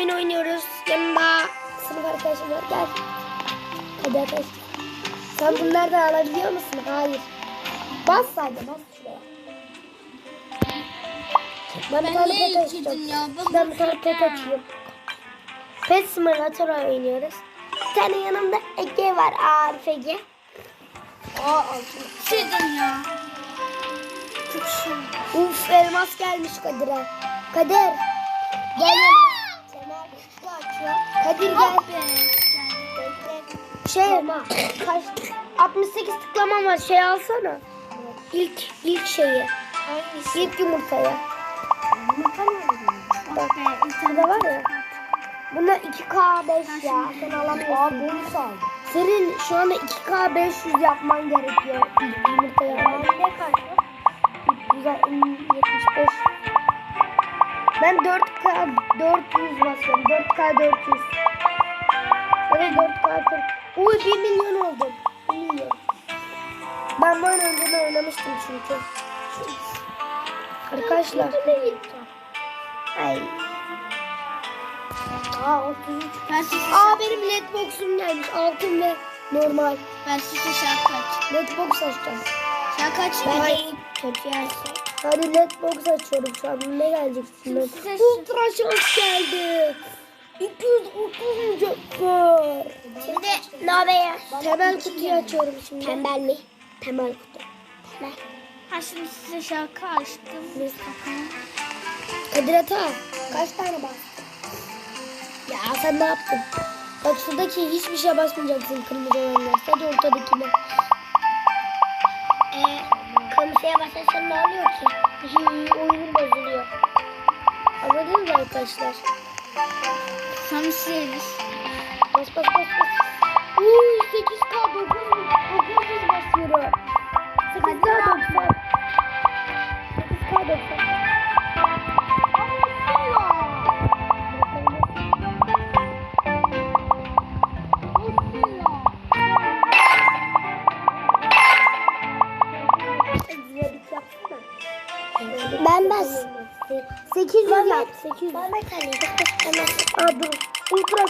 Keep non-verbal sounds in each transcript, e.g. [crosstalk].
oyun oynuyoruz. Yanımda sınıf arkadaşım var. Gel. Hadi arkadaş. Sen bunlardan alabiliyor musun? Hayır. Bas sadece bas şuraya. Ben bir tane pet açacağım. Ben bir tane pet açıyorum. Pet Simulator oynuyoruz. Bir tane yanımda Ege var. Arif Ege. Aa ya. Uf elmas gelmiş Kadir'e. Kadir. Gel yanıma. Kadir gel. Şey kaç 68 tıklamam var. Şey alsana. İlk ilk şeyi. İlk yumurtayı. Bak burada var ya. Bunda 2K 5 ya. Sen alamıyorsun. Aa bonus al. Senin şu anda 2K 500 yapman gerekiyor. Alman. Ne kaç? 375. Ben 4K 400 basıyorum. 4K 400. Böyle 4K 40. Uy 1 milyon oldum. 1 milyon. Ben böyle önceden oynamıştım çünkü. Arkadaşlar. Ay. Aa 33. Ben size Aa benim netbox'um gelmiş. Altın ve normal. ben size şarkı aç. Netbox açacağım. Şarkı aç. Ben- kötü yerse. Hadi netbox açıyorum şu an. Ne gelecek şimdi? Ultra şans geldi. 230 var. Şimdi ne haber? Temel kutuyu açıyorum şimdi. Tembel mi? Temel kutu. Temel. Ha şimdi size şarkı açtım. Biz Kadir Ata kaç tane bastın? Ya sen ne yaptın? Bak şuradaki hiçbir şeye basmayacaksın kırmızı olanlar. Sadece ortadakine. Ee, kırmızıya basarsan ne oluyor ki? Oyunun bozuluyor. Ama değil mi arkadaşlar? Tam sileriz. Bas bas bas bas. Uy 8K 900 900 basıyorum.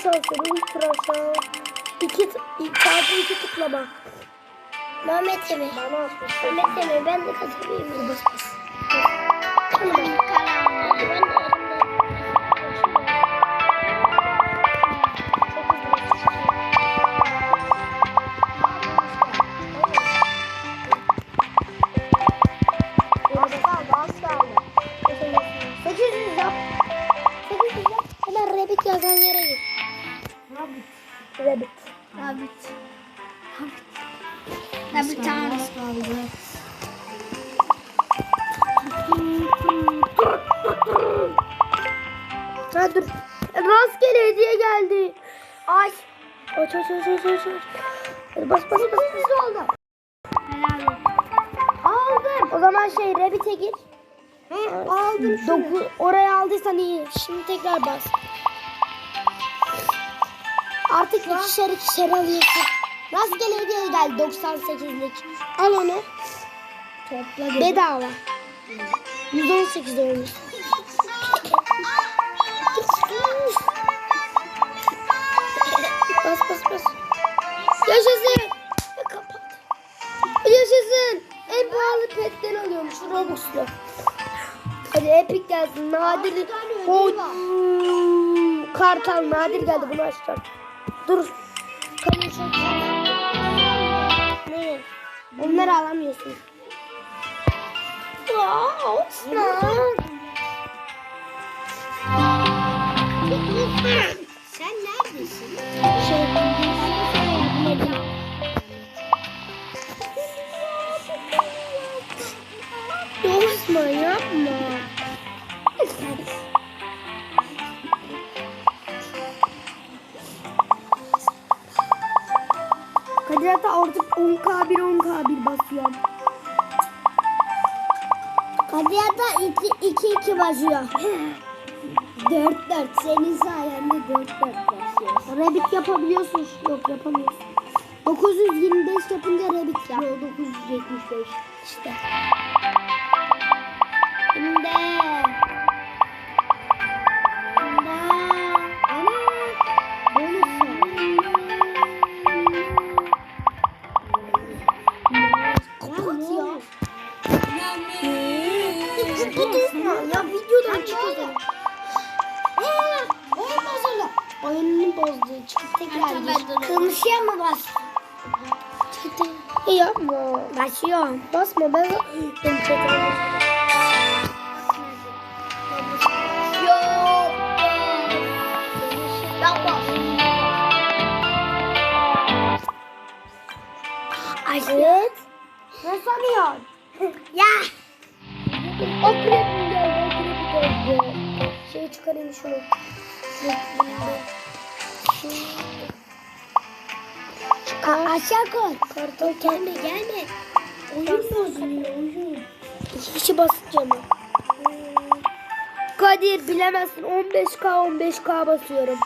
Ultra şansları. Ultra şans. İki, çarpı iki tıklama. Mehmet atmış. Mehmet Emin ben de katılayım. Ha dur. Rastgele hediye geldi. Ay. Aç aç aç aç aç. Hadi bas bas bas. bas. oldu. Helal olsun. Aldım. O zaman şey Rabbit'e gir. aldım şunu. Doku, oraya aldıysan iyi. Şimdi tekrar bas. Artık ikişer ikişer alıyorsun. Rastgele hediye geldi 98'lik. Al onu. Topla Bedava. 118 olmuş. Bas bas. Yaşasın. Ya kapat. Yaşasın. En pahalı petten alıyormuş Robux'lu. Hadi Epic gelsin. Nadir. O kartal nadir geldi bunu açacağım. Dur. Ne? Onları alamıyorsun. Wow. Sen neredesin? Osman yapma. Kadir hatta artık 10k 1 10k 1 basıyorum. Kadıyada 2-2 basıyor. [laughs] 4-4. Senin sayende 4-4 yapıyoruz. Rabbit yapabiliyorsun. Yok yapamıyorsun. 925 yapınca Rabbit yap. Yok 975. İşte. Şimdi. Ya videodan çıkıyor. Olmaz öyle. Şimdi. Kadir. Kırmızıya mı bas? E yapma. Basıyorum. Basma ben. Yapma. Evet. Ne sanıyorsun? [laughs] Ya. Akrep mi geldi? Akrep geldi. Şey çıkarayım şunu. A- aşağı koy. Kartal Gelme gelme. Oyun bozuluyor oyun. İki kişi basacağım. Kadir bilemezsin 15k 15k basıyorum.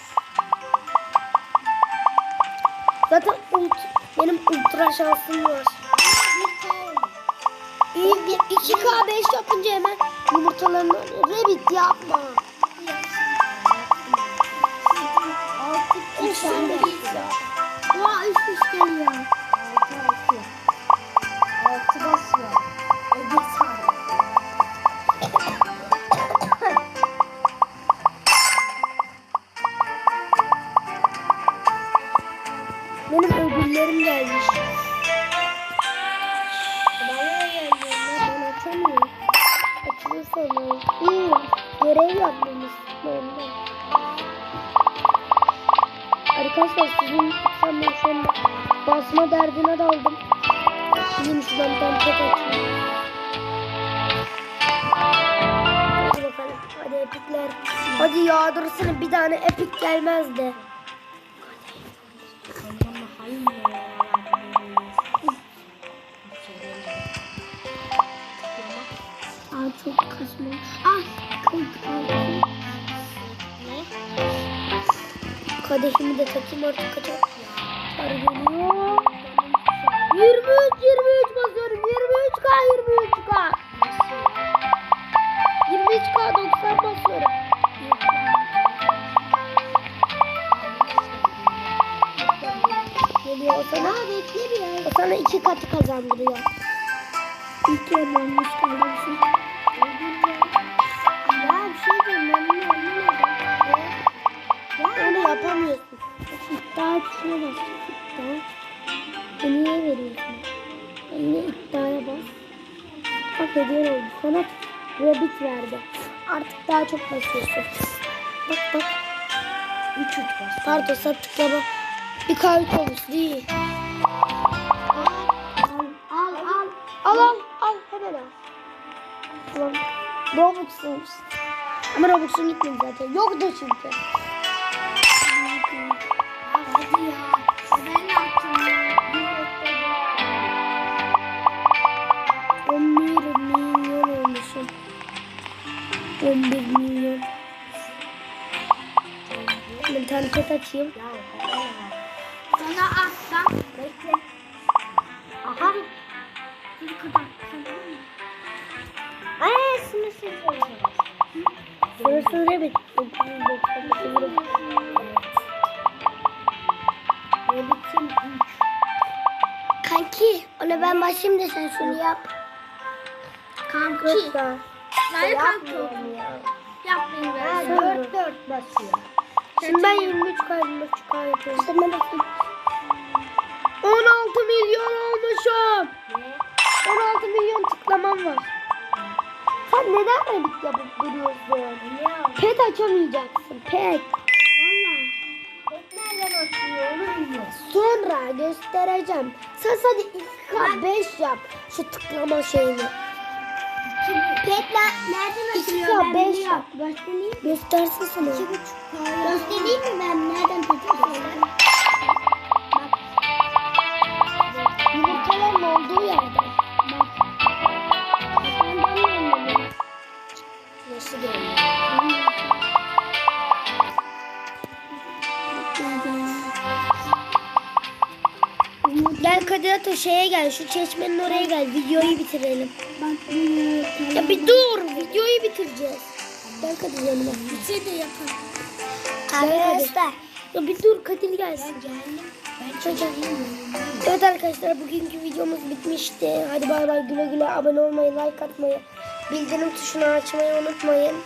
Zaten ult, benim ultra şansım var. İyi bir 2k 5 yapınca hemen yumurtalarını Rabbit yapma. Basıyor. Benim ödüllerim gelmiş. Bana geldi. Ben açamıyorum. Açılır sonra. İyi. Görev yapmamız. Ondan. Arkadaşlar sizin lütfen ben şu anda basma derdine daldım. Bizim şuradan ben tek açayım. Hadi bakalım. Hadi epikler. Hadi yağdırsın bir tane epik gelmez de. Aa çok kasma. Kadehimi de takayım artık kaçar. Kar geliyor. 23 23 basıyorum. 23k 23k. 23k 90 basıyorum. Geliyor o sana. O sana iki katı kazandırıyor. İlk yer olmuş kardeşim. Ya bir şey diyeyim ben yapamıyorsun. iddia tuşuna bas. İddia. E niye veriyorsun? Yine iddiaya bas. Bak hediye oldu. Sana rabbit verdi. Artık daha çok basıyorsun. Bak bak. 3 3 bas. Pardon sen tıklama. Bir kalp olmuş değil. Al al. Al al al hemen al. Tamam. Robux'un. Ama Robux'un gitmedi zaten. Yoktu çünkü. Bir tane pet açayım. Sana atsan. Bekle. Aha. Bir kadar. Ay. Sınırsız evet. 999 Rabbit'in 3. Kanki ona ben başlayayım da sen şunu yap. Kanki. Ben kanki yapmıyorum oldum. ya. Yapmayın Ha, ben. dört dört basıyor. Şimdi ben 23 k 23 k yapıyorum. İşte ben bakayım. 16 milyon olmuşum. 16 milyon tıklamam var. Sen neden rabbit yapıp duruyorsun? Pet açamayacaksın. Pet. Sonra göstereceğim. Sen sadece 2K 5 yap. Şu tıklama şeyini. Petler nereden ya, ben beş biliyorum. Göstereyim. Göstersin sana. İki buçuk kaya. Göstereyim mi ben nereden atılıyor? Bak. Yumurtaların olduğu yerde. Kadir Ata şeye gel. Şu çeşmenin oraya gel. Videoyu bitirelim. Bak Ya bir dur. Videoyu bitireceğiz. Gel Kadir yanıma. Bir şey de yapalım. Arkadaşlar. Ya bir dur Kadir gelsin. Geldim. Ben Çocuk. Evet arkadaşlar bugünkü videomuz bitmişti. Hadi bay bay güle güle abone olmayı, like atmayı, bildirim tuşunu açmayı unutmayın.